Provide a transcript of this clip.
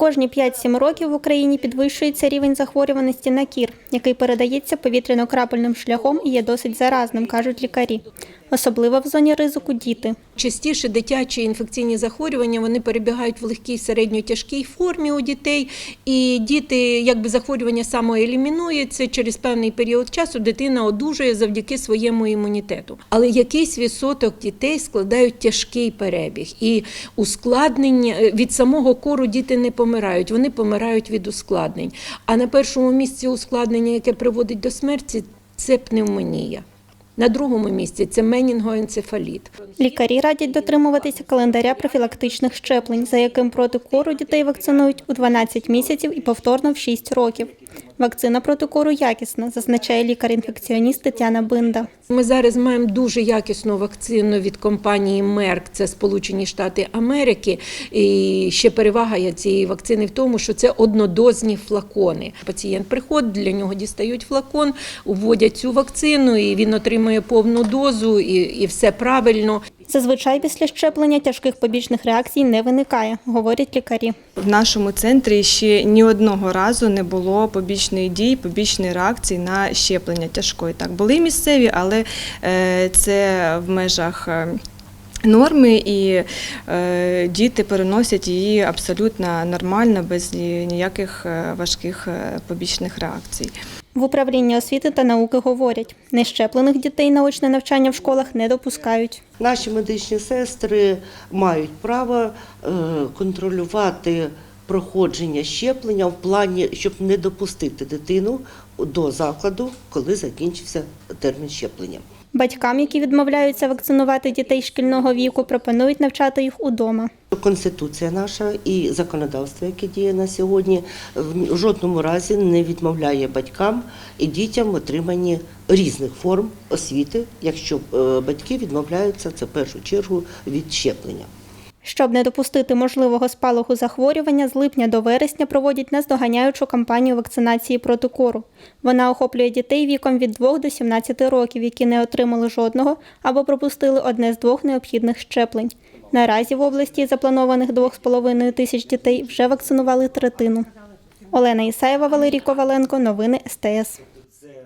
Кожні 5-7 років в Україні підвищується рівень захворюваності на кір, який передається повітряно-крапельним шляхом і є досить заразним, кажуть лікарі. Особливо в зоні ризику діти. Частіше дитячі інфекційні захворювання вони перебігають в легкій середньо-тяжкій формі у дітей, і діти, якби захворювання самоелімінується, через певний період часу дитина одужує завдяки своєму імунітету. Але якийсь відсоток дітей складають тяжкий перебіг, і ускладнення від самого кору діти не помирають, вони помирають від ускладнень. А на першому місці ускладнення, яке приводить до смерті, це пневмонія. На другому місці це менінгоенцефаліт. Лікарі радять дотримуватися календаря профілактичних щеплень, за яким проти кору дітей вакцинують у 12 місяців і повторно в 6 років. Вакцина проти кору якісна, зазначає лікар-інфекціоніст Тетяна Бинда. Ми зараз маємо дуже якісну вакцину від компанії Merck, це Сполучені Штати Америки. І ще перевага цієї вакцини в тому, що це однодозні флакони. Пацієнт приходить, для нього дістають флакон, вводять цю вакцину, і він отримує повну дозу, і, і все правильно. Зазвичай після щеплення тяжких побічних реакцій не виникає, говорять лікарі. В нашому центрі ще ні одного разу не було побічної дії, побічної реакції на щеплення тяжкої. Так, були місцеві, але е, це в межах. е, Норми і е, діти переносять її абсолютно нормально, без ніяких важких побічних реакцій. В управлінні освіти та науки говорять, нещеплених дітей на очне навчання в школах не допускають. Наші медичні сестри мають право контролювати проходження щеплення в плані, щоб не допустити дитину до закладу, коли закінчився термін щеплення. Батькам, які відмовляються вакцинувати дітей шкільного віку, пропонують навчати їх удома. Конституція наша і законодавство, яке діє на сьогодні, в жодному разі не відмовляє батькам і дітям в отриманні різних форм освіти, якщо е, батьки відмовляються це в першу чергу від щеплення. Щоб не допустити можливого спалаху захворювання, з липня до вересня проводять наздоганяючу кампанію вакцинації проти кору. Вона охоплює дітей віком від 2 до 17 років, які не отримали жодного або пропустили одне з двох необхідних щеплень. Наразі в області запланованих 2,5 тисяч дітей вже вакцинували третину. Олена Ісаєва, Валерій Коваленко. Новини СТС.